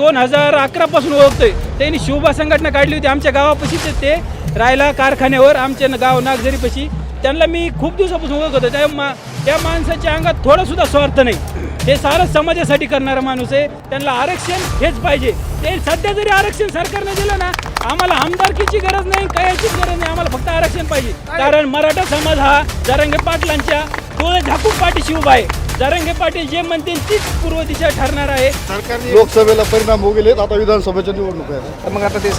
दोन हजार अकरापासून ओळखतोय. त्यांनी शिवबा संघटना काढली होती आमच्या गावापाशीच ते राहायला कारखान्यावर आमच्या गाव नागझरीपाशी. त्यांना मी खूप दिवसापासून ओळख होतो. त्या मा त्या माणसाच्या अंगात थोडासुद्धा स्वार्थ नाही. हे सारं समाजासाठी करणारा माणूस आहे. त्यांना आरक्षण हेच पाहिजे. ते सध्या जरी आरक्षण सरकारने दिलं ना आम्हाला आमदारकीची गरज नाही कायचीच गरज नाही. आम्हाला फक्त आरक्षण पाहिजे. कारण मराठा समाज हा जरंगे पाटलांच्या डोळे झाकून पाठीशी उभा आहे. जरांगे पाटील जे म्हणतील तीच पूर्व दिशा ठरणार आहे. सरकारने लोकसभेला परिणाम होऊ गेलेत आता विधानसभेच्या निवडणूक तर मग आता ते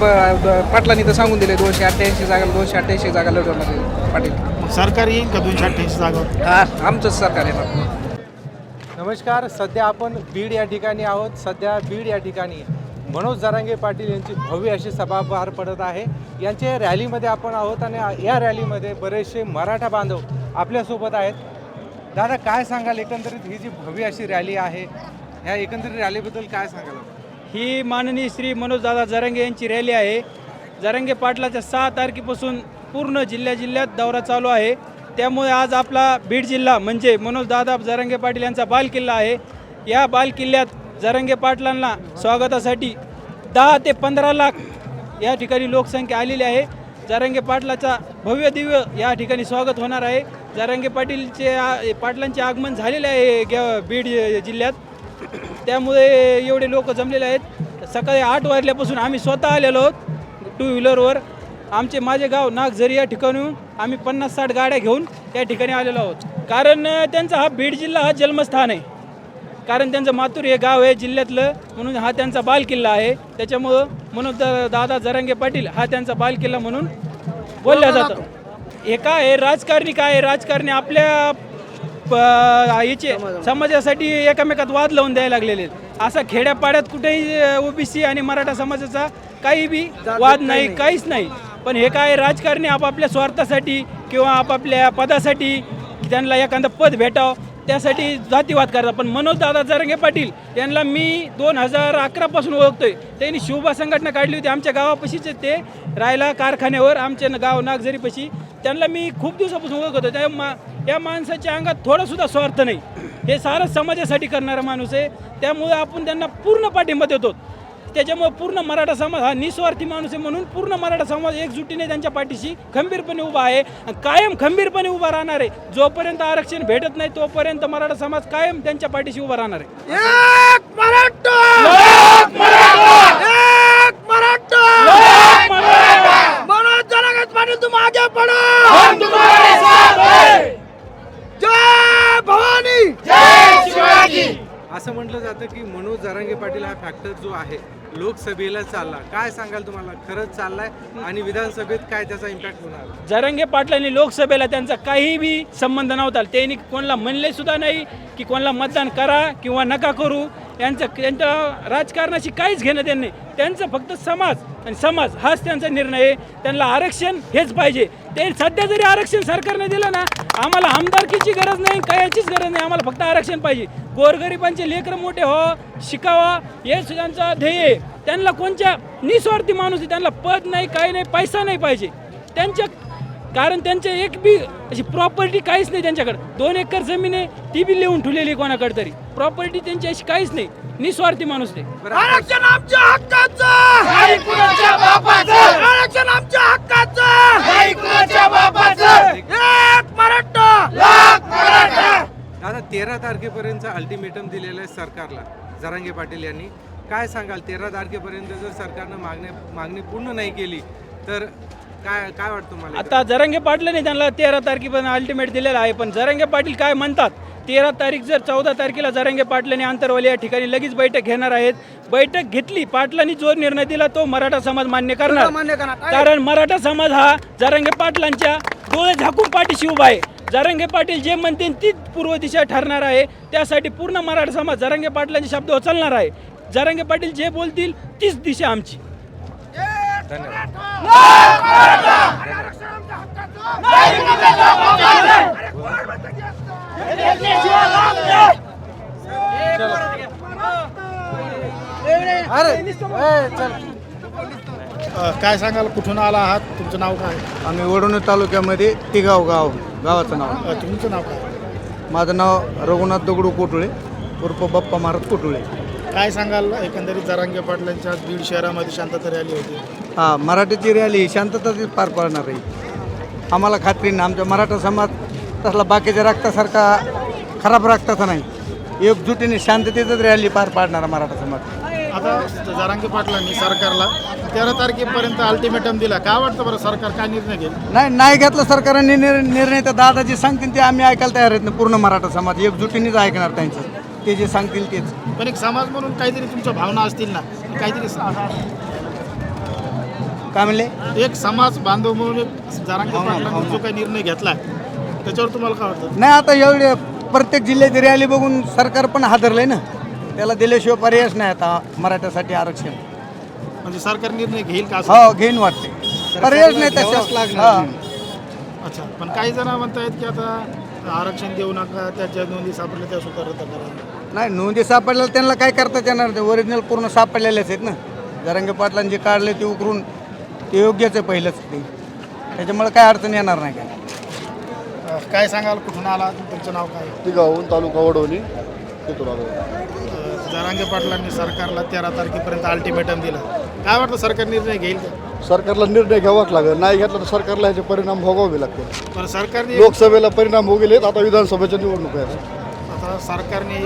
ब- पाटलांनी तर सांगून दिले दोनशे अठ्ठ्याऐंशी जागा दोनशे अठ्ठ्याऐंशी जागा लढवणार पाटील. सरकार येईल का दोनशे अठ्ठ्याऐंशी जागा? हा आमचंच सरकार येणार नमस्कार सध्या आपण बीड या ठिकाणी आहोत. सध्या बीड या ठिकाणी मनोज जरांगे पाटील यांची भव्य अशी सभा पार पडत आहे. यांच्या रॅलीमध्ये आपण आहोत आणि या रॅलीमध्ये बरेचसे मराठा बांधव आपल्यासोबत आहेत. दादा काय सांगाल? एकंदरीत ही जी भव्य अशी रॅली आहे ह्या एकंदरीत रॅलीबद्दल काय सांगाल ही माननीय श्री मनोजदादा जरंगे यांची रॅली आहे. जरंगे पाटलाच्या सहा तारखेपासून पूर्ण जिल्ह्या जिल्ह्यात दौरा चालू आहे. त्यामुळे आज आपला बीड जिल्हा म्हणजे मनोजदादा जरंगे पाटील यांचा बालकिल्ला आहे. या बालकिल्ल्यात जरंगे पाटलांना स्वागतासाठी दहा ते पंधरा लाख या ठिकाणी लोकसंख्या आलेली आहे. जरंगे पाटलाचा भव्य दिव्य या ठिकाणी स्वागत होणार आहे. जारांगे पाटीलचे आ- पाटलांचे आगमन झालेले आहे गे- बीड जिल्ह्यात. त्यामुळे एवढे लोक जमलेले आहेत. सकाळी आठ वाजल्यापासून आम्ही स्वतः आलेलो आहोत टू व्हीलरवर आमचे माझे गाव नागझरी या ठिकाणून आम्ही पन्नास साठ गाड्या घेऊन त्या ठिकाणी आलेलो आहोत. कारण अ, त्यांचा हा बीड जिल्हा हा जन्मस्थान आहे. कारण त्यांचं मातूर हे गाव आहे जिल्ह्यातलं. म्हणून हा त्यांचा बालकिल्ला आहे. त्याच्यामुळं म्हणून द- दादा जरांगे पाटील हा त्यांचा बालकिल्ला म्हणून बोलला जातो. हे काय आहे? राजकारणी काय आहे? राजकारणी आपल्या प- याचे समाजासाठी एकामेकात वाद लावून द्यायला लागलेले आहेत. असा खेड्यापाड्यात कुठेही ओबीसी आणि मराठा समाजाचा काही बी वाद नाही काहीच नाही. पण हे काय राजकारणी आपापल्या स्वार्थासाठी किंवा आपापल्या पदासाठी त्यांना एखादं पद भेटावं त्यासाठी जातीवाद करतात. पण मनोज दादा जरंगे पाटील यांना मी दोन हजार अकरापासून ओळखतोय. त्यांनी शिवबा संघटना काढली होती आमच्या गावापाशीच ते राहायला कारखान्यावर आमच्या गाव नागझरीपाशी. त्यांना मी खूप दिवसापासून ओळख होतो. त्या मा या माणसाच्या अंगात थोडासुद्धा स्वार्थ नाही. हे सारं समाजासाठी करणारा माणूस आहे. त्यामुळे आपण त्यांना पूर्ण पाठिंबा देतो. त्याच्यामुळे पूर्ण मराठा समाज हा निस्वार्थी माणूस आहे म्हणून पूर्ण मराठा समाज एकजुटीने त्यांच्या पाठीशी खंबीरपणे उभा आहे आणि कायम खंबीरपणे उभा राहणार आहे. जोपर्यंत आरक्षण भेटत नाही तोपर्यंत मराठा समाज कायम त्यांच्या पाठीशी उभा राहणार आहे. असं म्हटलं जातं की मनोज जरांगे पाटील हा फॅक्टर जो आहे लोकसभेला चालला. काय सांगाल तुम्हाला? खरंच चाललाय आणि विधानसभेत काय त्याचा इम्पॅक्ट होणार? जरंगे पाटलांनी लोकसभेला त्यांचा काही बी संबंध नव्हता. त्यांनी कोणाला म्हणले सुद्धा नाही की कोणाला मतदान करा किंवा नका करू. यांचं त्यांच्या राजकारणाशी काहीच घेणं त्यांनी त्यांचं फक्त समाज. आणि समाज हाच त्यांचा निर्णय आहे. त्यांना आरक्षण हेच पाहिजे. ते सध्या जरी आरक्षण सरकारने दिलं ना आम्हाला आमदारकीची गरज नाही कायचीच गरज नाही. आम्हाला फक्त आरक्षण पाहिजे. गोरगरिबांचे लेकरं मोठे हो शिकावा हे त्यांचा ध्येय आहे. त्यांना कोणत्या निस्वार्थी माणूस आहे? त्यांना पद नाही काही नाही पैसा नाही पाहिजे. त्यांच्या कारण त्यांच्या एक बी अशी प्रॉपर्टी काहीच नाही त्यांच्याकडे. दोन एकर जमीन आहे ती बी लिहून ठेवलेली आहे कोणाकडे तरी. प्रॉपर्टी त्यांची अशी काहीच नाही. निस्वार्थी माणूस ते. आरक्षण आमच्या हक्काचं! आरक्षण आमच्या हक्काचं! एक मराठा! लाख मराठा! आता तेरा तारखेपर्यंत अल्टिमेटम दिलेलं आहे सरकारला. जरांगे पाटील यांनी. काय सांगाल तेरा तारखेपर्यंत जर सरकारनं मागण्या मागणी पूर्ण नाही केली तर काय काय वाटतं मला आता जरंगे पाटलाने त्यांना तेरा तारखेपर्यंत अल्टिमेट दिलेला आहे पण जरंगे पाटील काय म्हणतात? तेरा तारीख जर चौदा तारखेला जरंगे पाटलांनी आंतरवाली या ठिकाणी लगेच बैठक घेणार आहेत. बैठक घेतली पाटलांनी जो निर्णय दिला तो मराठा समाज मान्य करणार. कारण मराठा समाज हा जरंगे पाटलांच्या डोळे झाकून पाठीशी उभा आहे. जरंगे पाटील जे म्हणतील तीच पूर्व दिशा ठरणार आहे. त्यासाठी पूर्ण मराठा समाज जरंगे पाटलांच्या शब्दावर चालणार आहे. जरंगे पाटील जे बोलतील तीच दिशा आमची. काय सांगाल कुठून आला आहात? तुमचं नाव काय? आम्ही वडोणी तालुक्यामध्ये तिगाव गाव गावाचं नाव. तुमचं नाव काय? माझं नाव रघुनाथ दगडू कोटुळे उर्फ बप्पा महाराज कोटुळे. काय सांगाल एकंदरीत जरांगे पाटलांच्या बीड शहरामध्ये शांतता रॅली होती? हा मराठीची रॅली शांतताच पार पाडणार आहे. आम्हाला खात्री नाही आमच्या मराठा समाज तसला बाकीच्या रक्तासारखा खराब रक्ताचा नाही. एकजुटीने शांततेतच रॅली पार पाडणारा मराठा समाज. आता जरांगे पाटलांनी सरकारला तेरा तारखेपर्यंत अल्टिमेटम दिला. काय वाटतं बरं सरकार काय निर्णय घेईल? नाही नाही घेतलं सरकारने निर निर्णय तर दादाजी सांगतील ते आम्ही ऐकायला तयार आहेत ना पूर्ण मराठा समाज. एकजुटीनेच ऐकणार त्यांचं. ते जे सांगतील तेच. पण एक समाज म्हणून काहीतरी तुमच्या भावना असतील ना काहीतरी काय म्हणले? एक समाज बांधव म्हणून एक जरांगे पाटलांनी जो काही निर्णय घेतला त्याच्यावर तुम्हाला काय वाटतं? नाही आता एवढे प्रत्येक जिल्ह्याची रॅली बघून सरकार पण हादरलंय ना. त्याला दिल्याशिवाय पर्यायच नाही आता मराठ्यासाठी आरक्षण. म्हणजे सरकार निर्णय घेईल का असं? हो घेईन वाटते. पर्यायच नाही त्याच्यावर. हा. अच्छा पण काही जण म्हणतायत की आता आरक्षण देऊ नका त्याच्या नोंदी सापडल्या त्या सुद्धा रद्द करा. नाही नोंदी सापडलेल्या त्यांना काय करता येणार? ते ओरिजिनल पूर्ण सापडलेलेच आहेत ना. जरंगे पाटलांनी जे काढले ते उकरून ते योग्यच आहे पहिलंच ते. त्याच्यामुळे काय अडचण येणार नाही काय. अ, काय सांगाल कुठून आला तुमचं नाव काय? तिघाहून तालुका वडवणी तिथून आलो. अ, जरांगे पाटलांनी सरकारला तेरा तारखेपर्यंत अल्टिमेटम दिला. काय वाटतं सरकार निर्णय घेईल का? सरकारला निर्णय घ्यावाच लागेल. नाही घेतला तर सरकारला ह्याचे परिणाम भोगावे लागतील. पण सरकारने लोकसभेला परिणाम भोगलेत आता विधानसभेच्या निवडणूक आहेत. आता सरकारने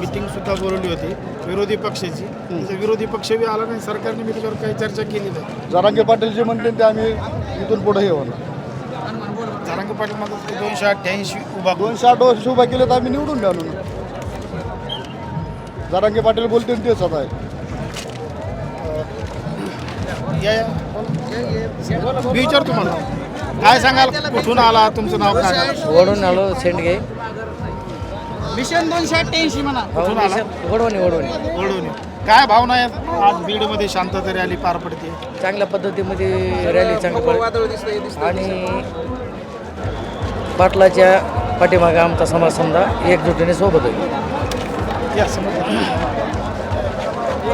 मिटिंग सुद्धा बोलवली होती विरोधी पक्षाची. त्याचा विरोधी पक्ष बी आला नाही सरकारने मी त्याच्यावर काही चर्चा केली नाही. जरांगे पाटील जे म्हणते ते आम्ही इथून पुढे हे होणार. जरांगे पाटील म्हणतात की दोनशे अठ्ठ्याऐंशी उभा. दोनशे आठ वर्ष उभा केले तर आम्ही निवडून द्या आणून जरांगे पाटील बोलते ना तेच आता. आहे या या. मी विचार तुम्हाला काय सांगाल? कुठून आला? तुमचं नाव काय? वडून आलो सेंडगे. मिशन दोनशे अठ्ठ्याऐंशी म्हणा. कुठून आला? वडवणी वडवणी. ओढून काय भावना आहेत? आज बीडमध्ये शांतता रॅली पार पडते. चांगल्या पद्धतीमध्ये रॅली चांगली पड- वादळ दिसतंय दिसतंय आणि पाटलाच्या पाठीमागे आमचा समाज समजा एकजुटीने सोबत होईल या समोर.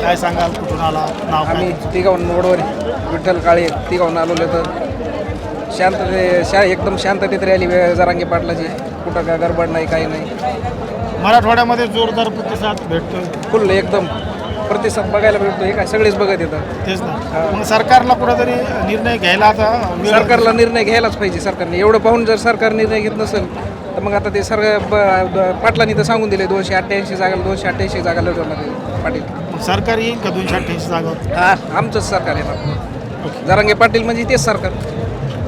काय सांगाल? कुठून आला? नाव काय? आम्ही तिघाहून वडवणी. विठ्ठल काळे तिघाहून आलेलो तर शांतते शा एकदम शांततेत रॅली जरांगे पाटलाची. कुठं काय गडबड नाही काही नाही. मराठवाड्यामध्ये जोरदार प्रतिसाद भेटतोय. फुल एकदम. प्रतिसाद बघायला भेटतो हे काय सगळेच बघत येतात. तेच ना. मग सरकारला कुठेतरी निर्णय घ्यायला आता सरकारला निर्णय घ्यायलाच पाहिजे सरकारने. एवढं पाहून जर सरकार निर्णय घेत नसेल तर मग आता ते सर पाटलांनी तर सांगून दिले दोनशे अठ्ठ्याऐंशी जागा दोनशे अठ्ठ्याऐंशी जागा लढवणार आहे पाटील सरकार येईल का दोनशे अठ्ठ्याऐंशी जागा? हा आमचंच सरकार आहे ना जरांगे पाटील म्हणजे तेच सरकार.